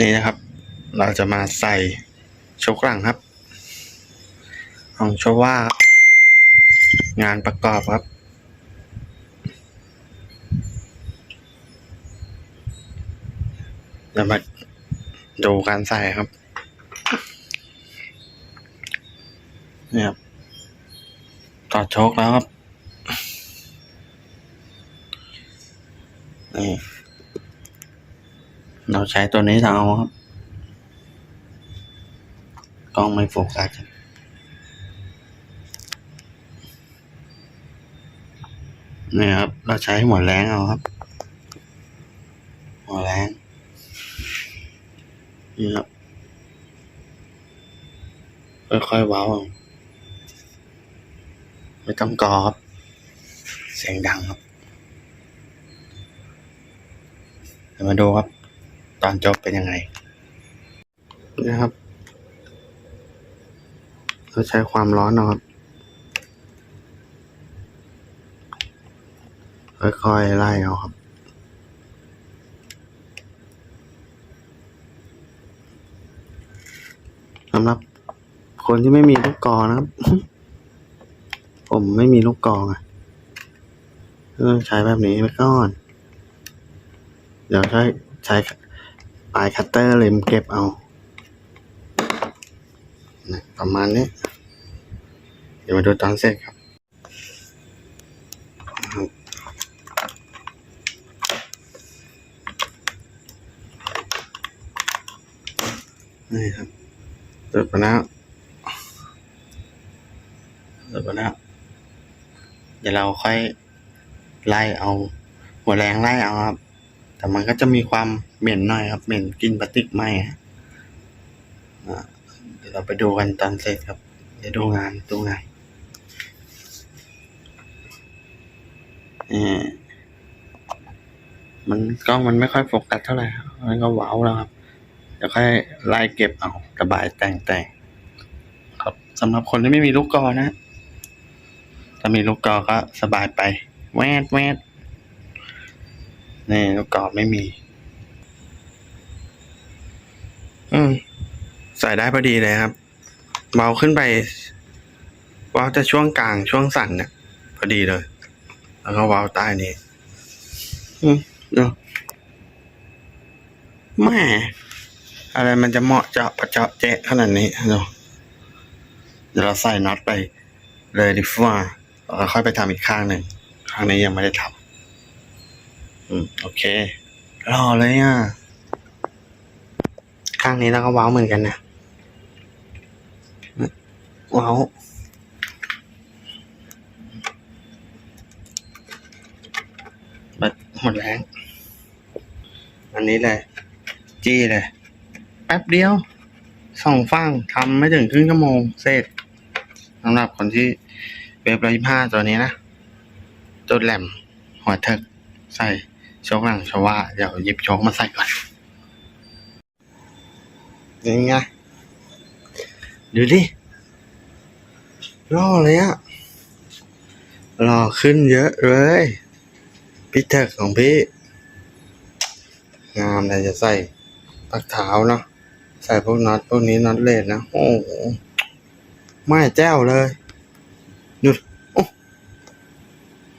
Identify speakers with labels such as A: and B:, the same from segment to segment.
A: นี่นะครับ เราจะมาใส่ชกหลังครับ ของชว่างานประกอบครับ เรามาดูการใส่ครับนี่ครับต่อดโชคแล้วครับนี่ เราใช้ตัวนี้ทางเอาครับ กล้องไม่โฟกัสนี่ครับ เราใช้หัวแรงเอาครับ หัวแรงนี่ครับค่อยๆเว้าเอาไม่ต้องกรับเสียงดังครับ เดี๋ยวมาดูครับ ตอนจบเป็นยังไงนะครับเราใช้ความร้อนเอาครับค่อยๆไล่เอาครับสำหรับคนที่ไม่มีลูกกรอนะครับ ผมไม่มีลูกกรองอะต้องใช้แบบนี้ไปก่อน เดี๋ยวใช้ใช้ ปลายคัตเตอร์เล็มเก็บเอานะประมาณนี้ เดี๋ยวมาดูตอนเสร็จครับนี่ครับเสร็จไปแล้วเสร็จไปแล้วเดี๋ยวเราค่อยไล่เอา หัวแรงไล่เอาครับ แต่มันก็จะมีความเหม็นหน่อยครับ เหม็นกินพลาสติกไหมฮะเดี๋ยวเราไปดูกันตอนเสร็จครับ เดี๋ยวดูงานดูงานนี่มันกล้องมันไม่ค่อยโฟกัสเท่าไหร่ครับมันก็ว้าวแล้วครับเดี๋ยวค่อยไล่เก็บเอาระบายแต่งแต่งครับสำหรับคนที่ไม่มีลูกกอนะ ถ้ามีลูกกอก็สบายไป แวดแวด นี่ลูกกอไม่มี อืม ใส่ได้พอดีเลยครับ เบาขึ้นไปเบาจะช่วงกลางช่วงสั่นเนี่ยพอดีเลย แล้วก็เบาใต้นี้ อืมเนาะแม่อะไรมันจะเหมาะเจาะประเจาะเจ๊ะขนาดนี้เนาะเดี๋ยวเราใส่น็อตไปเลยดีกว่าแล้วค่อยไปทำอีกข้างหนึ่งข้างนี้ยังไม่ได้ทำ อืมโอเครอเลยอะ ข้างนี้เราก็ว้าวเหมือนกันนะว้าวบัดหมดแรงอันนี้เลย จี้เลย แป๊บเดียวสองฟังทำไม่ถึงครึ่งชั่วโมงเสร็จสำหรับคนที่เว็บร้อยห้าตัวนี้นะ ตัวแหลมหัวเถิกใส่ โชกหลังชว่า เดี๋ยวหยิบโชกมาใส่ก่อนยังไงดูดิล่อเลยอะหล่อขึ้นเยอะเลยพี่เถิกของพี่ งามเลยจะใส่ปักเท้าเนาะใส่พวกน็อตพวกนี้น็อตเลสนะ โอ้โหไม่แจ้วเลยหยุดโอ้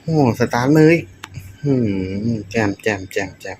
A: โหสตาร์ทมืออีกอืม แจมแจมแจมแจม